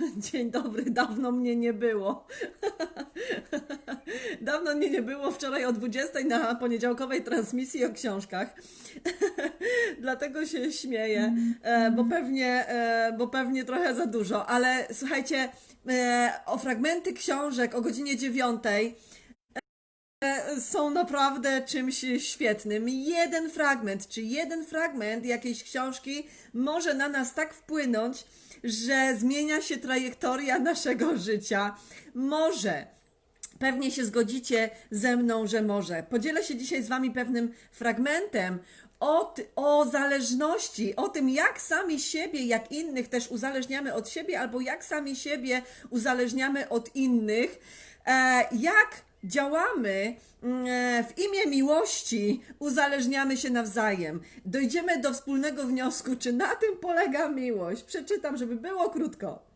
Dzień dobry, dawno mnie nie było. Dawno mnie nie było wczoraj o 20 na poniedziałkowej transmisji o książkach. Dlatego się śmieję, e, bo pewnie, e, bo pewnie trochę za dużo. Ale słuchajcie, e, o fragmenty książek o godzinie 9 są naprawdę czymś świetnym. Jeden fragment, czy jeden fragment jakiejś książki może na nas tak wpłynąć, że zmienia się trajektoria naszego życia. Może. Pewnie się zgodzicie ze mną, że może. Podzielę się dzisiaj z Wami pewnym fragmentem o, o zależności, o tym, jak sami siebie, jak innych też uzależniamy od siebie, albo jak sami siebie uzależniamy od innych, e, jak działamy mm, e, w imię miłości, uzależniamy się nawzajem. Dojdziemy do wspólnego wniosku, czy na tym polega miłość. Przeczytam, żeby było krótko.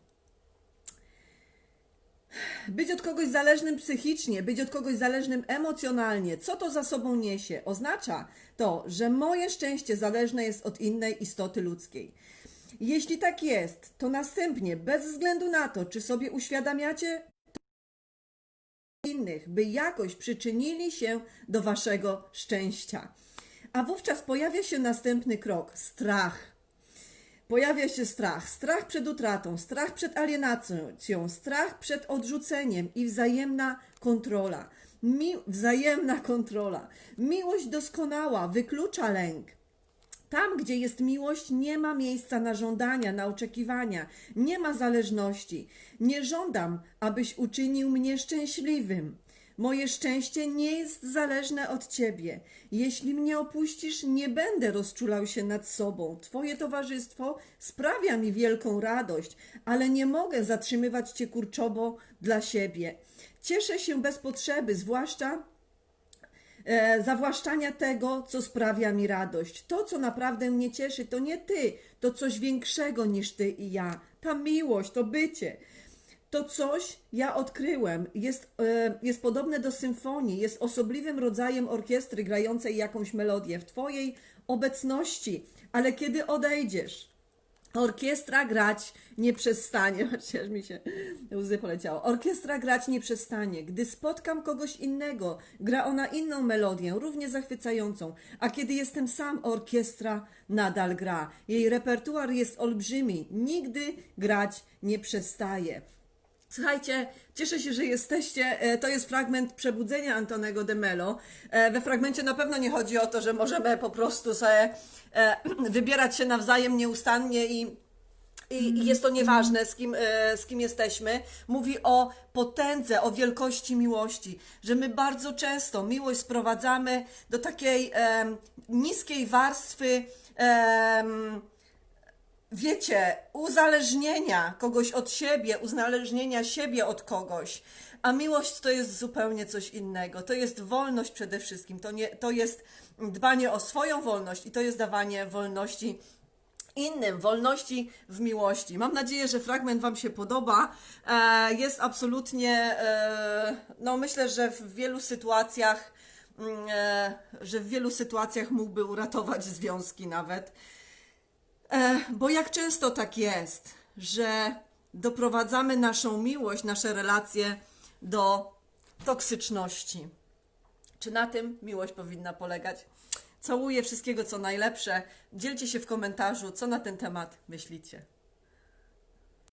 Być od kogoś zależnym psychicznie, być od kogoś zależnym emocjonalnie, co to za sobą niesie? Oznacza to, że moje szczęście zależne jest od innej istoty ludzkiej. Jeśli tak jest, to następnie, bez względu na to, czy sobie uświadamiacie innych, by jakoś przyczynili się do waszego szczęścia. A wówczas pojawia się następny krok strach. Pojawia się strach. Strach przed utratą, strach przed alienacją, strach przed odrzuceniem i wzajemna kontrola. Mi, wzajemna kontrola. Miłość doskonała wyklucza lęk. Tam, gdzie jest miłość, nie ma miejsca na żądania, na oczekiwania, nie ma zależności. Nie żądam, abyś uczynił mnie szczęśliwym. Moje szczęście nie jest zależne od ciebie. Jeśli mnie opuścisz, nie będę rozczulał się nad sobą. Twoje towarzystwo sprawia mi wielką radość, ale nie mogę zatrzymywać cię kurczowo dla siebie. Cieszę się bez potrzeby, zwłaszcza zawłaszczania tego, co sprawia mi radość. To, co naprawdę mnie cieszy, to nie ty, to coś większego niż ty i ja. Ta miłość, to bycie. To coś ja odkryłem. Jest, e, jest podobne do symfonii, jest osobliwym rodzajem orkiestry grającej jakąś melodię w Twojej obecności, ale kiedy odejdziesz, Orkiestra grać nie przestanie. Patrzcie, aż mi się łzy poleciało. Orkiestra grać nie przestanie. Gdy spotkam kogoś innego, gra ona inną melodię, równie zachwycającą. A kiedy jestem sam, orkiestra nadal gra. Jej repertuar jest olbrzymi. Nigdy grać nie przestaje. Słuchajcie, cieszę się, że jesteście. E, To jest fragment Przebudzenia Antonego de Mello. E, We fragmencie na pewno nie chodzi o to, że możemy po prostu sobie e, wybierać się nawzajem nieustannie i i jest to nieważne, z kim, z kim jesteśmy. Mówi o potędze, o wielkości miłości, że my bardzo często miłość sprowadzamy do takiej em, niskiej warstwy. em, wiecie, uzależnienia kogoś od siebie, uzależnienia siebie od kogoś. A miłość to jest zupełnie coś innego. To jest wolność przede wszystkim. To, nie, to jest dbanie o swoją wolność i to jest dawanie wolności innym, wolności w miłości. Mam nadzieję, że fragment Wam się podoba. E, jest absolutnie, e, no myślę, że w wielu sytuacjach, mm, e, że w wielu sytuacjach mógłby uratować związki nawet. E, bo jak często tak jest, że doprowadzamy naszą miłość, nasze relacje do toksyczności. Czy na tym miłość powinna polegać? Całuję wszystkiego, co najlepsze. Dzielcie się w komentarzu, co na ten temat myślicie.